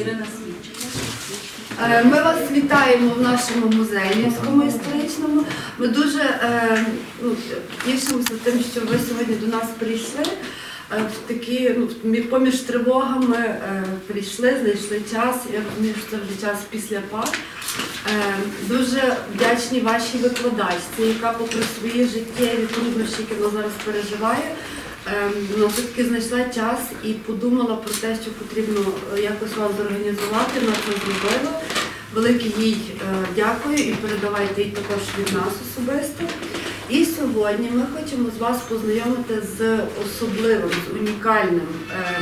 Ірина Свідчик. Е, Ми вас вітаємо в нашому музеї Львівському історичному. Ми дуже е, ну, тішимося тим, що ви сьогодні до нас прийшли. Е, В такі, ну, поміж тривогами е, прийшли, знайшли час. Я розумію, вже час після пар. Е, Дуже вдячні вашій викладачці, яка попри свої життєві труднощі, які вона зараз переживає, е, вона все-таки знайшла час і подумала про те, що потрібно е, якось вас зорганізувати. Вона це зробила. Велике їй е, дякую і передавайте їй також від нас особисто. І сьогодні ми хочемо з вас познайомити з особливим, з унікальним е,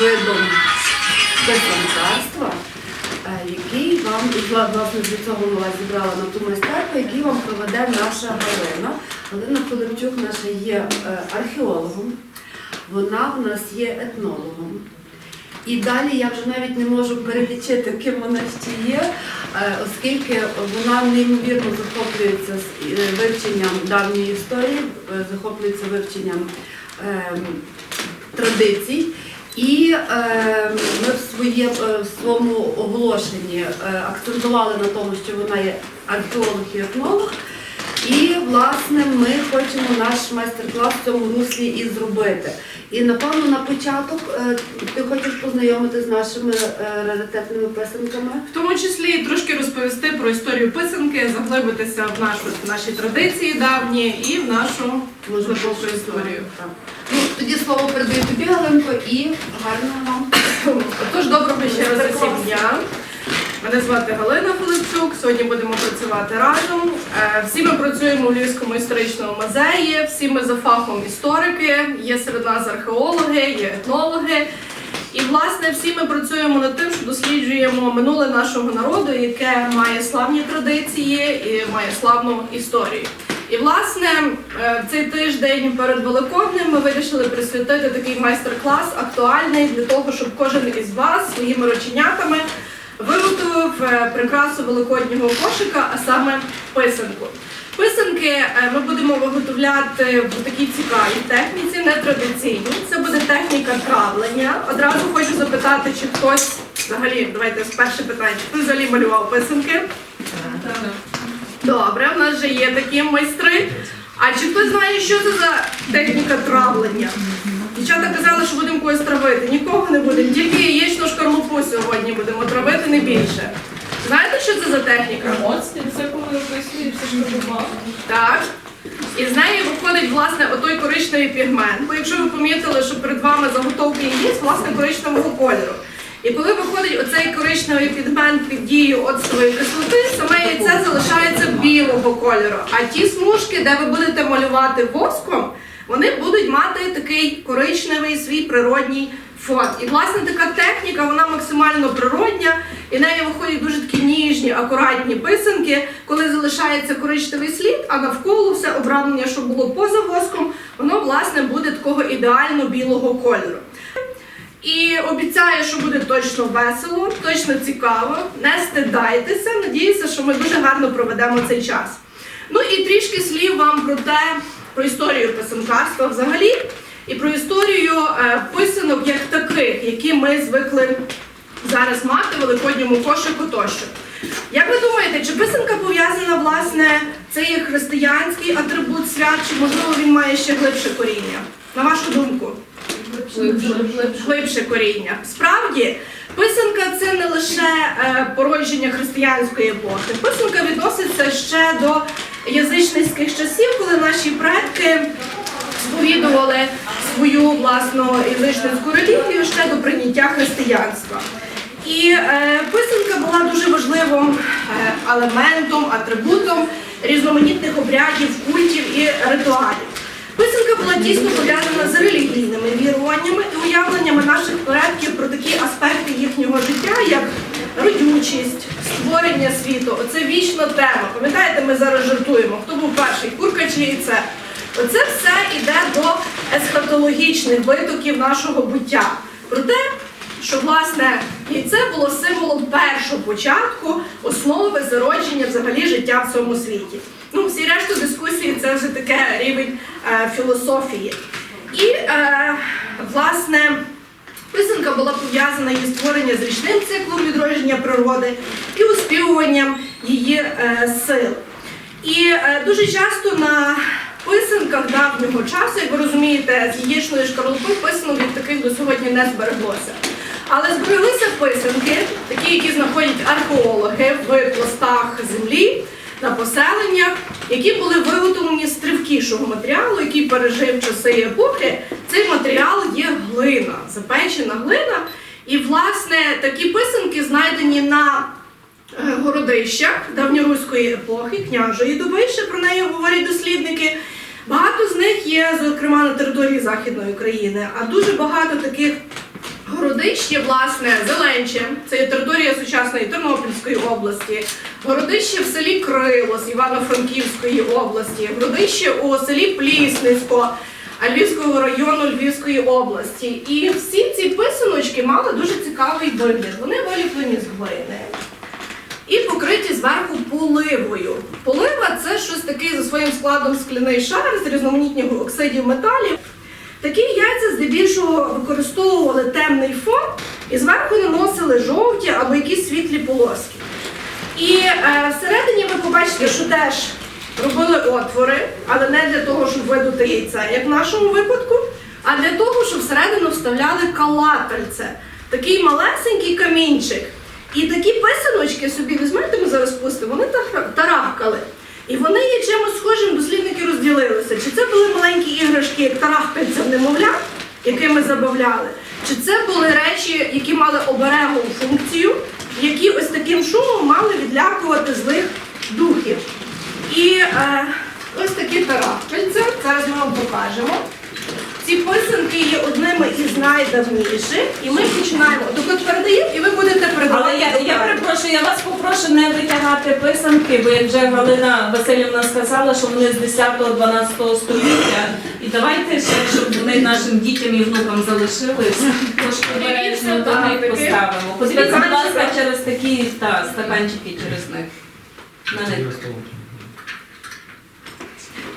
видом писанкарства, який вам, і власне для цього ми вас зібрали на ту майстерку, який вам проведе наша Галина. Галина Филипчук наша є е, археологом, вона в нас є етнологом. І далі я вже навіть не можу перелічити, ким вона ще є, е, оскільки вона неймовірно захоплюється е, вивченням давньої історії, е, захоплюється вивченням ем, традицій. І е, ми е, в своєму оголошенні е, акцентували на тому, що вона є археолог і етнолог. І, власне, ми хочемо наш майстер-клас в цьому руслі і зробити. І, напевно, на початок е, ти хочеш познайомити з нашими е, раритетними писанками. В тому числі трошки розповісти про історію писанки, заглибитися в нашу в наші традиції давні і в нашу глибоку історію. Так. Ну, тоді слово передаю тобі, Галинко, і гарного вам. Отож, доброго ще раз усім дня. Мене звати Галина Филипчук. Сьогодні будемо працювати разом. Е, Всі ми працюємо в Львівському історичному музеї. Всі ми за фахом історики. Є серед нас археологи, є етнологи. І власне всі ми працюємо над тим, що досліджуємо минуле нашого народу, яке має славні традиції і має славну історію. І власне е, цей тиждень перед Великоднем ми вирішили присвятити такий майстер-клас актуальний для того, щоб кожен із вас своїми рученятами виготовив е, прикрасу великоднього кошика, а саме писанку. Писанки е, ми будемо виготовляти в такій цікавій техніці, нетрадиційній. Це буде техніка травлення. Одразу хочу запитати, чи хтось взагалі, давайте перше питання, чи хтось взагалі малював писанки? Добре, в нас вже є такі майстри. А чи хтось знає, що це за техніка травлення? Дівчата казали, що будемо когось травити. Нікого не будемо, тільки яєчну шкарлупу сьогодні будемо травити, не більше. Знаєте, що це за техніка? Емоції, все коли описує, все що. Так. І з неї виходить власне отой коричневий пігмент. Бо якщо ви помітили, що перед вами заготовки яєць, власне, коричневого кольору. І коли виходить оцей коричневий пігмент під дією оцтової кислоти, саме яйце залишається білого кольору. А ті смужки, де ви будете малювати воском, вони будуть мати такий коричневий свій природній фон. І власне така техніка, вона максимально природня, і в неї виходять дуже такі ніжні, акуратні писанки, коли залишається коричневий слід, а навколо все обрамлення, що було поза воском, воно власне буде такого ідеально білого кольору. І обіцяю, що буде точно весело, точно цікаво. Не стидайтеся. Надіюся, що ми дуже гарно проведемо цей час. Ну і трішки слів вам про те, про історію писанкарства взагалі, і про історію е, писанок як таких, які ми звикли зараз мати в великодньому кошику тощо. Як ви думаєте, чи писанка пов'язана, власне, це є християнський атрибут свят, чи можливо він має ще глибше коріння? На вашу думку? глибше коріння. Справді, писанка це не лише е, породження християнської епохи. Писанка відноситься ще до язичницьких часів, коли наші предки сповідували свою власну язичницьку релігію ще до прийняття християнства. І е, писанка була дуже важливим е, елементом, атрибутом різноманітних обрядів, культів і ритуалів. Писанка була тісно пов'язана з релігійними віруваннями і уявленнями наших предків про такі аспекти їхнього життя, як родючість, створення світу. Оце вічна тема. Пам'ятаєте, ми зараз жартуємо, хто був перший, курка чи яйце? Оце все йде до есхатологічних витоків нашого буття. Про те, що власне яйце було символом першого початку, основи зародження взагалі життя в цьому світі. Ну, всі решту дискусії це вже таке рівень е, філософії. І, е, власне, писанка була пов'язана її створення з річним циклом відродження природи і оспівуванням її е, сил. І е, дуже часто на писанках давнього часу, як ви розумієте, з яєчної шкарлупи писанок від таких до сьогодні не збереглося. Але збереглися писанки, такі, які знаходять археологи в пластах землі на поселеннях, які були виготовлені з тривкішого матеріалу, який пережив часи епохи. Цей матеріал є глина, запечена глина. І, власне, такі писанки знайдені на е, городищах давньоруської епохи, княжої доби, ще про неї говорять дослідники. Багато з них є, зокрема, на території Західної України, а дуже багато таких городищ власне, Зеленче, це є територія сучасної Тернопільської області, городище в селі Крилос Івано-Франківської області, городище у селі Плісницько, Львівського району Львівської області. І всі ці писаночки мали дуже цікавий вигляд. Вони виліплені з глини і покриті зверху поливою. Полива це щось таке за своїм складом скляний шар з різноманітних оксидів металів. Такі яйця здебільшого використовували темний фон і зверху наносили жовті або якісь світлі полоски. І е, всередині ви побачите, що теж робили отвори, але не для того, щоб видути яйця, як в нашому випадку, а для того, щоб всередину вставляли калатальце, такий малесенький камінчик. І такі писаночки собі візьмете, ми зараз пустимо, вони тарахкали. І вони є чимось схожим, дослідники розділилися. Чи це були маленькі іграшки, як тарахкальця в немовлят, якими забавляли, чи це були речі, які мали оберегову функцію, які ось таким шумом мали відлякувати злих ось такі тарахкальця, зараз ми вам покажемо. Ці писанки є одними із найдавніших, і ми починаємо. От передаємо, і ви будете передавати. Але я, я перепрошую, я вас попрошу не витягати писанки, бо як вже Галина Васильівна сказала, що вони з 10-12 століття. І давайте ще, щоб вони нашим дітям і внукам залишились, трошки обережно до них поставимо. Подивіться, будь ласка, через такі та, стаканчики через них. На них.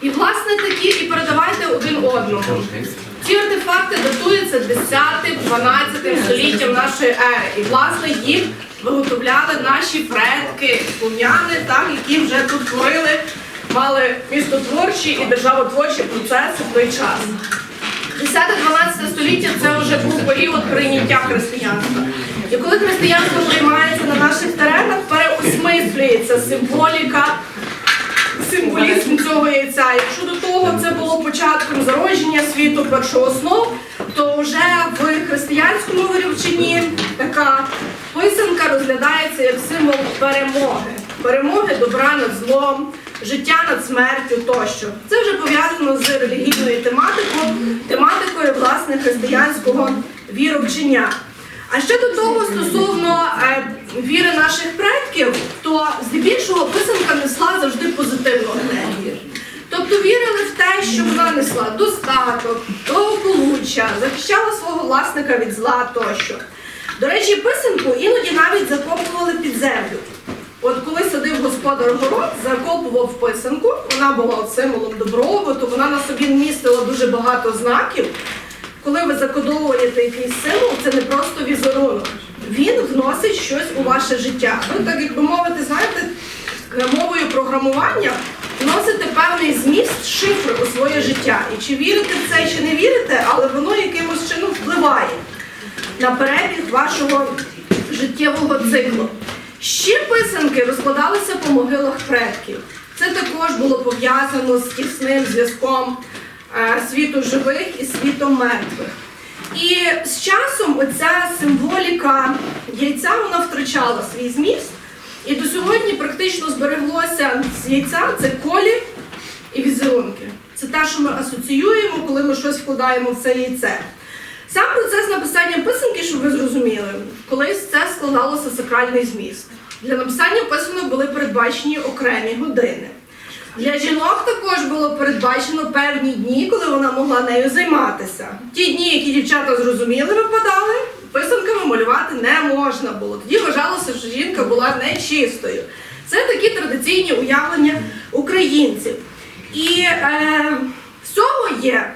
І власне такі і передавайте один одному. Ці артефакти датуються 10-12 століттям нашої ери. І власне їх виготовляли наші предки, слов'яни, так, які вже тут творили, мали містотворчі і державотворчі процеси в той час. 10-12 століття це вже був період прийняття християнства. І коли християнство приймається на наших теренах, переосмислюється символіка символізм цього яйця. Якщо до того це було початком зародження світу першооснов, то вже в християнському вирівченні така писанка розглядається як символ перемоги. Перемоги добра над злом, життя над смертю тощо. Це вже пов'язано з релігійною тематикою, тематикою власне християнського віровчення. А ще до того стосовно е, віри наших предків, то здебільшого писанка несла завжди позитивну енергію. Тобто вірили в те, що вона несла достаток, благополуччя, захищала свого власника від зла тощо. До речі, писанку іноді навіть закопували під землю. От коли садив господар город, закопував писанку, вона була символом добробуту, вона на собі містила дуже багато знаків. Коли ви закодовуєте якийсь символ, це не просто візерунок. Він вносить щось у ваше життя. Ви так, як би мовити, знаєте, мовою програмування вносите певний зміст шифр у своє життя. І чи вірите в це, чи не вірите, але воно якимось чином впливає на перебіг вашого життєвого циклу. Ще писанки розкладалися по могилах предків. Це також було пов'язано з тісним зв'язком е, світу живих і світом мертвих. І з часом оця символіка яйця вона втрачала свій зміст. І до сьогодні практично збереглося з яйця це колір і візерунки. Це те, що ми асоціюємо, коли ми щось вкладаємо в це яйце. Сам процес написання писанки, щоб ви зрозуміли, колись це складалося сакральний зміст. Для написання писанок були передбачені окремі години. Для жінок також було передбачено певні дні, коли вона могла нею займатися. Ті дні, які дівчата зрозуміли, випадали, писанками малювати не можна було. Тоді вважалося, що жінка була нечистою. Це такі традиційні уявлення українців. І е, всього є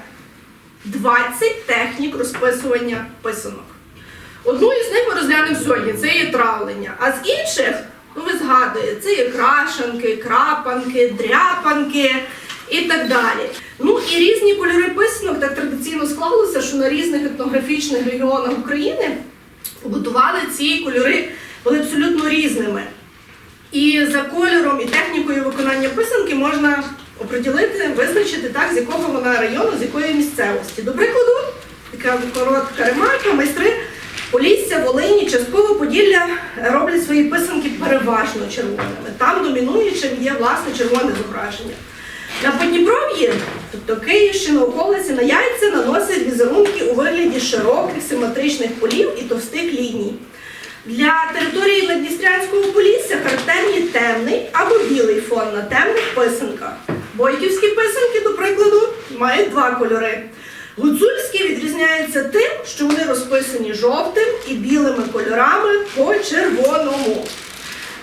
20 технік розписування писанок. Одну із них ми розглянемо сьогодні, це є травлення. А з інших, ну ви згадуєте, це є крашанки, крапанки, дряпанки і так далі. Ну і різні кольори писанок так традиційно склалося, що на різних етнографічних регіонах України побутували ці кольори були абсолютно різними. І за кольором і технікою виконання писанки можна оприділити, визначити так, з якого вона району, з якої місцевості. До прикладу, така коротка ремарка, майстри Полісся, Волині, частково Поділля роблять свої писанки переважно червоними. Там домінуючим є власне червоне зображення. На Подніпров'ї, тобто Київщина, околиці, на яйця наносять візерунки у вигляді широких симетричних полів і товстих ліній. Для території Надністрянського полісся характерні темний або білий фон на темних писанках. Бойківські писанки, до прикладу, мають два кольори. Гуцульські відрізняються тим, що вони розписані жовтим і білими кольорами по червоному.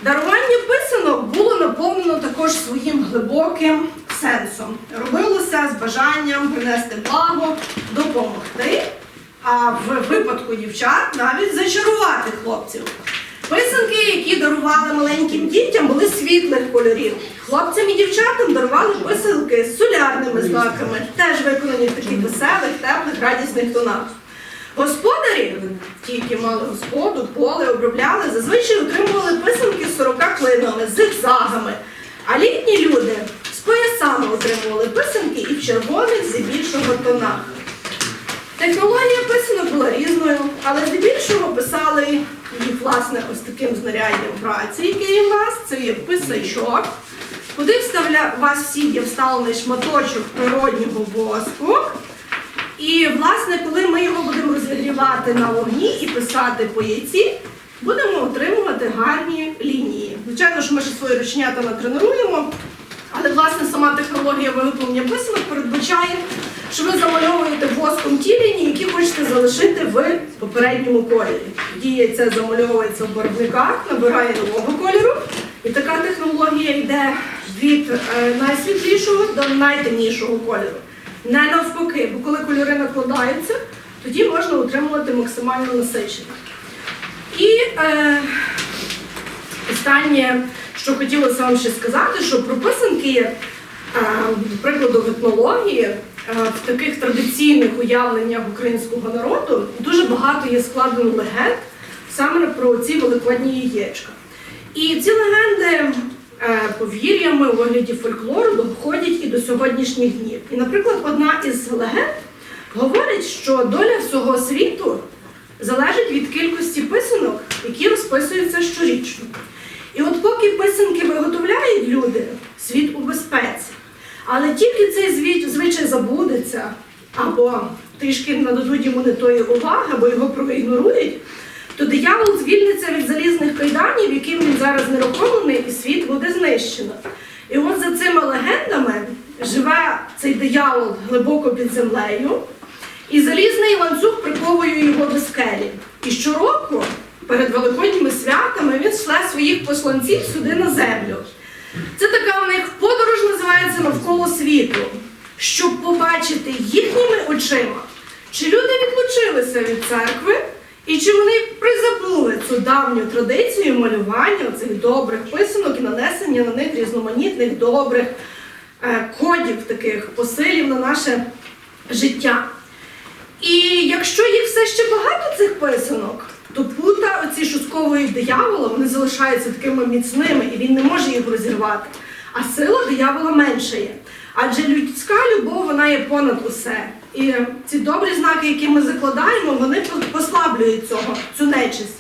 Дарування писанок було наповнено також своїм глибоким сенсом. Робилося з бажанням принести благо, допомогти, а в випадку дівчат навіть зачарувати хлопців. Писанки, які дарували маленьким дітям, були світлих кольорів. Хлопцям і дівчатам дарували писанки з солярними знаками, теж виконані в таких веселих, теплих, радісних тонах. Господарі, ті, які мали господу, поле обробляли, зазвичай отримували писанки з 40 клинами, з зигзагами. А літні люди з поясами отримували писанки і в червоних здебільшого тонах. Технологія писанок була різною, але здебільшого писали їх власне ось таким знаряддям праці, яке є в нас. Це є писачок, куди вставля... у вас всі є вставлений шматочок природнього воску. І, власне, коли ми його будемо розігрівати на вогні і писати по яйці, будемо отримувати гарні лінії. Звичайно, що ми ще свої ручнята натренуємо, але власне сама технологія виготовлення писанок передбачає, що ви замальовуєте воском ті лінії, які хочете залишити в попередньому кольорі. Тоді яйце замальовується в барвниках, набирає нового кольору. І така технологія йде від е, найсвітлішого до найтемнішого кольору. Не навпаки, бо коли кольори накладаються, тоді можна отримувати максимально насичення. І е, останнє, що хотілося вам ще сказати, що про писанки, е, до прикладу, в етнології, е, в таких традиційних уявленнях українського народу дуже багато є складено легенд саме про ці великодні яєчка. І ці легенди повір'ями у вигляді фольклору доходять і до сьогоднішніх днів. І, наприклад, одна із легенд говорить, що доля всього світу залежить від кількості писанок, які розписуються щорічно. І от поки писанки виготовляють люди, світ у безпеці. Але тільки цей звичай забудеться, або трішки нададуть йому не тої уваги, або його проігнорують, то диявол звільниться від залізних кайданів, яким він зараз нерухомлений, і світ знищено. І от за цими легендами живе цей диявол глибоко під землею, і залізний ланцюг приковує його до скелі. І щороку, перед великодніми святами, він шле своїх посланців сюди на землю. Це така в них подорож називається навколо світу, щоб побачити їхніми очима, чи люди відлучилися від церкви, і чи вони призабули цю давню традицію малювання цих добрих писанок і нанесення на них різноманітних добрих е, кодів, таких посилів на наше життя. І якщо їх все ще багато цих писанок, то пута оці що диявола, вони залишаються такими міцними, і він не може їх розірвати. А сила диявола меншає. Адже людська любов вона є понад усе. І ці добрі знаки, які ми закладаємо, вони послаблюють цього, цю нечисть.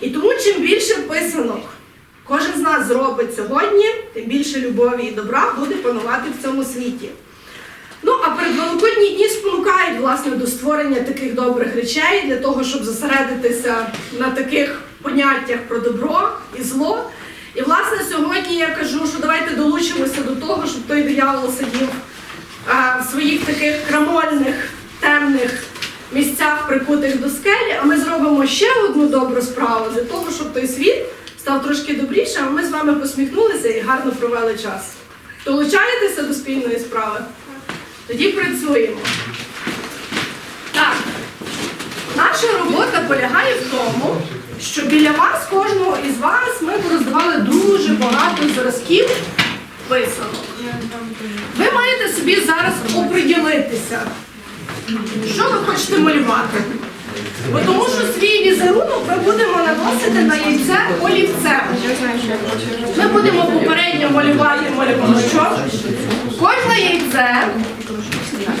І тому чим більше писанок кожен з нас зробить сьогодні, тим більше любові і добра буде панувати в цьому світі. Ну, а передвеликодні дні спонукають власне до створення таких добрих речей для того, щоб зосередитися на таких поняттях про добро і зло. І власне сьогодні я кажу, що давайте долучимося до того, щоб той диявол сидів в своїх таких крамольних, темних місцях, прикутих до скелі, а ми зробимо ще одну добру справу для того, щоб той світ став трошки добрішим, а ми з вами посміхнулися і гарно провели час. Долучаєтеся до спільної справи? Тоді працюємо. Так. Наша робота полягає в тому, що біля вас, кожного із вас, ми роздавали дуже багато зразків писанок. Ви маєте собі зараз оприділитися, що ви хочете малювати. Бо тому що свій візерунок ми будемо наносити на яйце олівцем. Ми будемо попередньо малювати малюночок. Кожне яйце.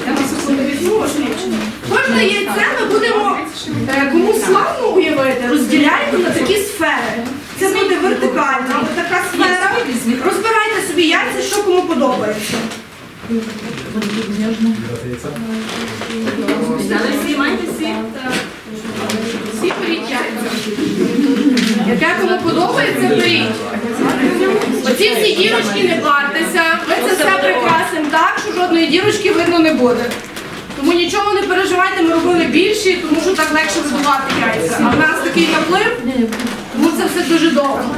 Я на секунду візьму можливо. Кожне яйце ми будемо е, кому славно уявити, розділяємо на такі сфери. Це буде вертикальна ось така сфера. Розбирайте собі яйця, що кому подобається. Всі беріть яйця. Яке кому подобається, беріть. Оці всі дірочки не партеся. Ми це все прикрасимо так, що жодної дірочки видно не буде. Тому нічого не переживайте, ми робили більші, тому що так легше видувати яйця. А в нас такий наплив, тому це все дуже довго.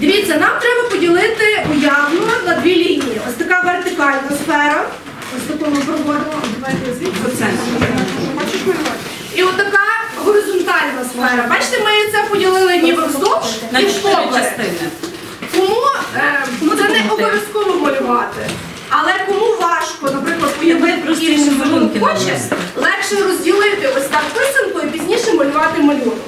Дивіться, нам треба поділити уявно на дві лінії. Ось така вертикальна сфера. Ось таку ми проводимо. Звідси. І отака горизонтальна сфера. Бачите, ми це поділили ніби вздовж і впоперек. частини. Е, це не обов'язково малювати. Але кому важко, наприклад, уявити іншим інші малюнки хоче, легше розділити ось так писанку і пізніше малювати малюнок.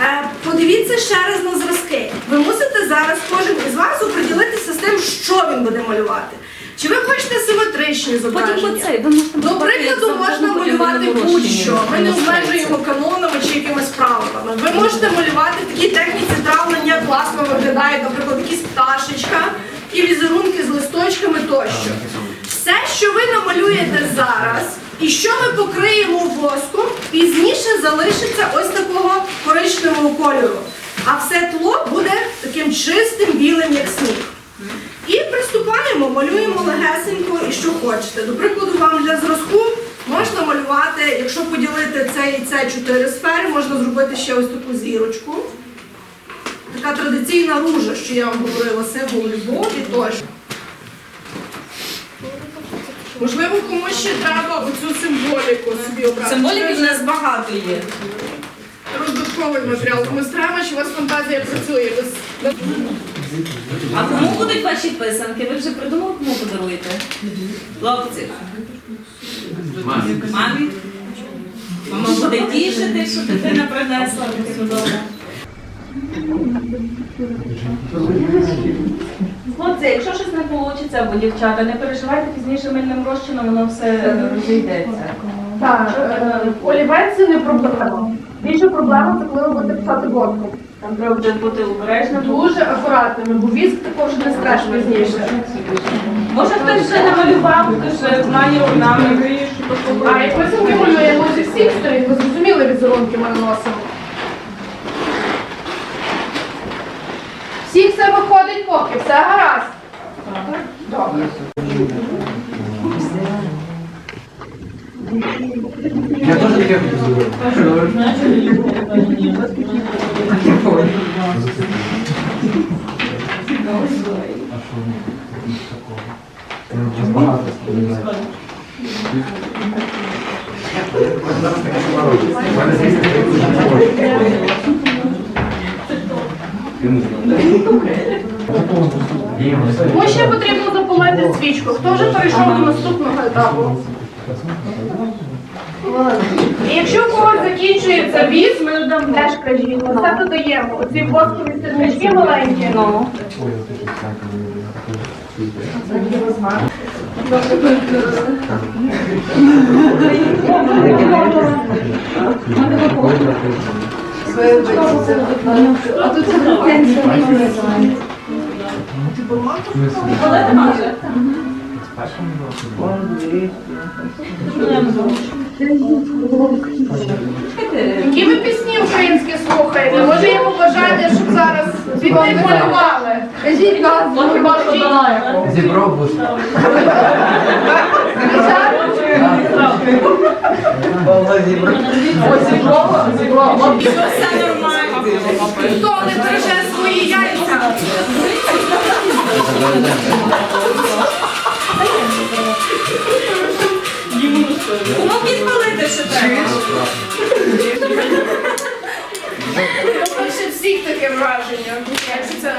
Е, подивіться ще раз на зразки. Ви мусите зараз кожен із вас оприділитися з тим, що він буде малювати. Чи ви хочете симетричні зображення? можете До прикладу, можна малювати будь-що. Ми не обмежуємо канонами чи якимись правилами. Ви можете малювати в такій техніці травлення, класно виглядають, наприклад, якісь пташечка і візерунки з листочками тощо. Все, що ви намалюєте зараз, і що ми покриємо воском, пізніше залишиться ось такого коричневого кольору. А все тло буде таким чистим білим, як сніг. І приступаємо, малюємо легесенько і що хочете. До прикладу, вам для зразку можна малювати, якщо поділити це і це чотири сфери, можна зробити ще ось таку зірочку. Така традиційна ружа, що я вам говорила, символ любові тощо. Можливо, комусь ще треба оцю символіку собі обрати. Символіки в нас багато є. Роздатковий матеріал. Комусь треба, що у вас фантазія працює. А кому будуть ваші писанки? Ви вже придумали, кому подаруєте? Хлопці. Мамі? Мама буде тішити, що дитина принесла додому. Хлопці, якщо щось не вийде, або дівчата, не переживайте, пізніше мильним розчином воно все розійдеться. Так, е, олівець це не проблема. Більше проблема це коли ви будете писати водку. Там треба буде бути обережним. Дуже акуратними, бо віск також не скреш пізніше. Може хтось вже намалював, хтось знає орнамент. А як ми малюємо зі всіх сторін, ви зрозуміли візерунки ми наносимо. Всіх все виходить поки, все гаразд. Добре. Я теж таке хочу зробити. Тому ще потрібно запалити свічку. Хто вже перейшов до наступного етапу? І якщо у когось закінчується віз, теж кажіть, ми все додаємо. Оці воскові сірнички маленькі. Ну. Коли ти може? Які ви пісні українські слухаєте? Може є побажання, щоб зараз підтримували? Кажіть нас, Зібрав бус. Все нормально. Хто не береже свої яйця? Ну, підпалити ще треба. Перше всіх таке враження. Якщо це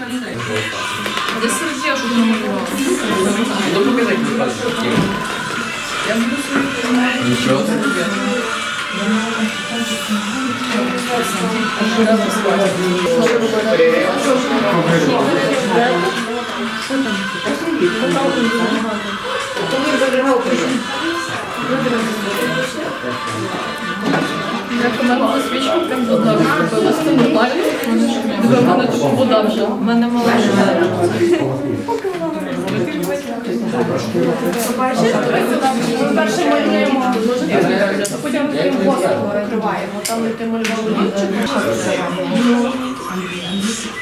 хтось це будеш спити цей. Ну показати Нічого. свічку прям до дна з тим лайком. Вона типу вода вже. У мене маленька. Ми перше малюємо, а потім тим посуд перекриваємо. Там ти малював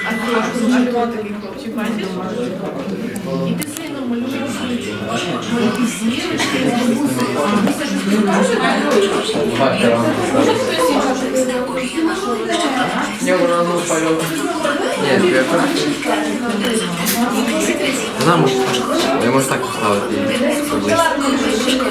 А хто такий хлопчик, бачиш? І ти сильно малюєш. Малюєш зірочки. Бабуся щось покаже, Бачите, рано. Я вона ну пойду. Ні, я Знаю, може, я можу так поставити. Приблизно. Запальничка,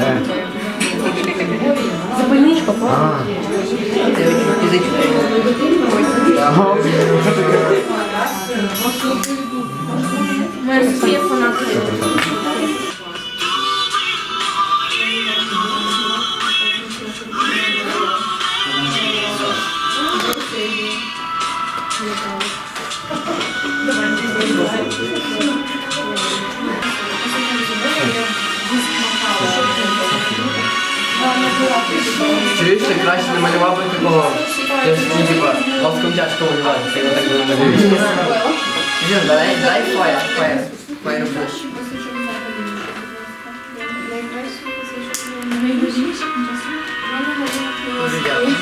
А. Ми всі фанати. Чуєш, ти краще не малював би такого. Типу, я ж ну, не типа, ласком тяжко малювати, ти його так не намалюєш. Жін, давай, дай фаєр, фаєр, фаєр буш. Дякую.